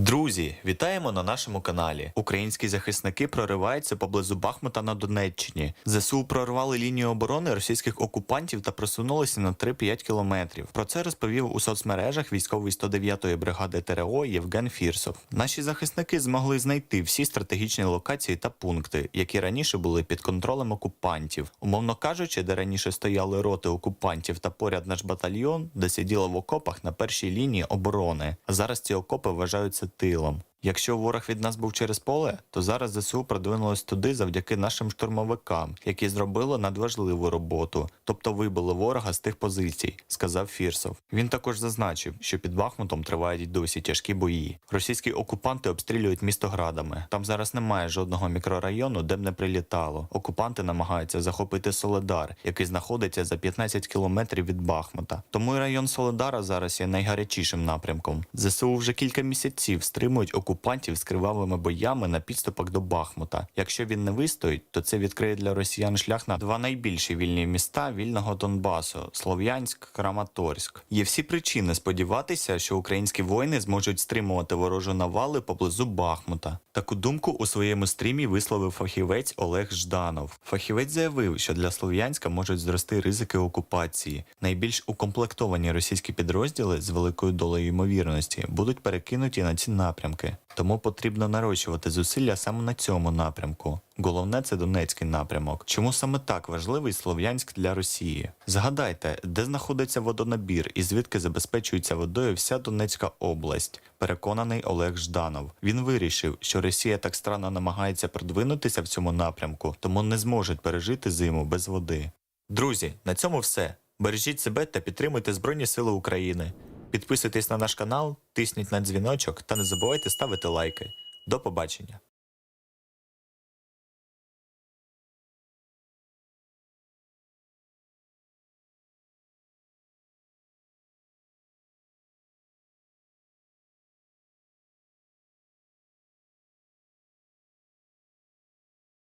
Друзі, вітаємо на нашому каналі. Українські захисники прориваються поблизу Бахмута на Донеччині. ЗСУ прорвали лінію оборони російських окупантів та просунулися на 3-5 кілометрів. Про це розповів у соцмережах військовий 109-ї бригади ТРО Євген Фірсов. Наші захисники змогли знайти всі стратегічні локації та пункти, які раніше були під контролем окупантів. Умовно кажучи, де раніше стояли роти окупантів та поряд наш батальйон, де сиділи в окопах на першій лінії оборони. А зараз ці окопи вважаються тилом. Якщо ворог від нас був через поле, то зараз ЗСУ продвинулось туди завдяки нашим штурмовикам, які зробили надважливу роботу, тобто вибили ворога з тих позицій, сказав Фірсов. Він також зазначив, що під Бахмутом тривають досі тяжкі бої. Російські окупанти обстрілюють місто градами. Там зараз немає жодного мікрорайону, де б не прилітало. Окупанти намагаються захопити Соледар, який знаходиться за 15 кілометрів від Бахмута. Тому і район Соледара зараз є найгарячішим напрямком. ЗСУ вже кілька місяців стримують окупантів з кривавими боями на підступах до Бахмута. Якщо він не вистоїть, то це відкриє для росіян шлях на два найбільші вільні міста вільного Донбасу Слов'янськ, Краматорськ. Є всі причини сподіватися, що українські воїни зможуть стримувати ворожу навали поблизу Бахмута. Таку думку у своєму стрімі висловив фахівець Олег Жданов. Фахівець заявив, що для Слов'янська можуть зрости ризики окупації. Найбільш укомплектовані російські підрозділи з великою долею ймовірності будуть перекинуті на ці напрямки. Тому потрібно нарощувати зусилля саме на цьому напрямку. Головне це Донецький напрямок. Чому саме так важливий Слов'янськ для Росії? Згадайте, де знаходиться водонабір і звідки забезпечується водою вся Донецька область. Переконаний Олег Жданов. Він вирішив, що Росія так странно намагається продвинутися в цьому напрямку, тому не зможуть пережити зиму без води. Друзі, на цьому все. Бережіть себе та підтримуйте Збройні Сили України. Підписуйтесь на наш канал, тисніть на дзвіночок та не забувайте ставити лайки. До побачення!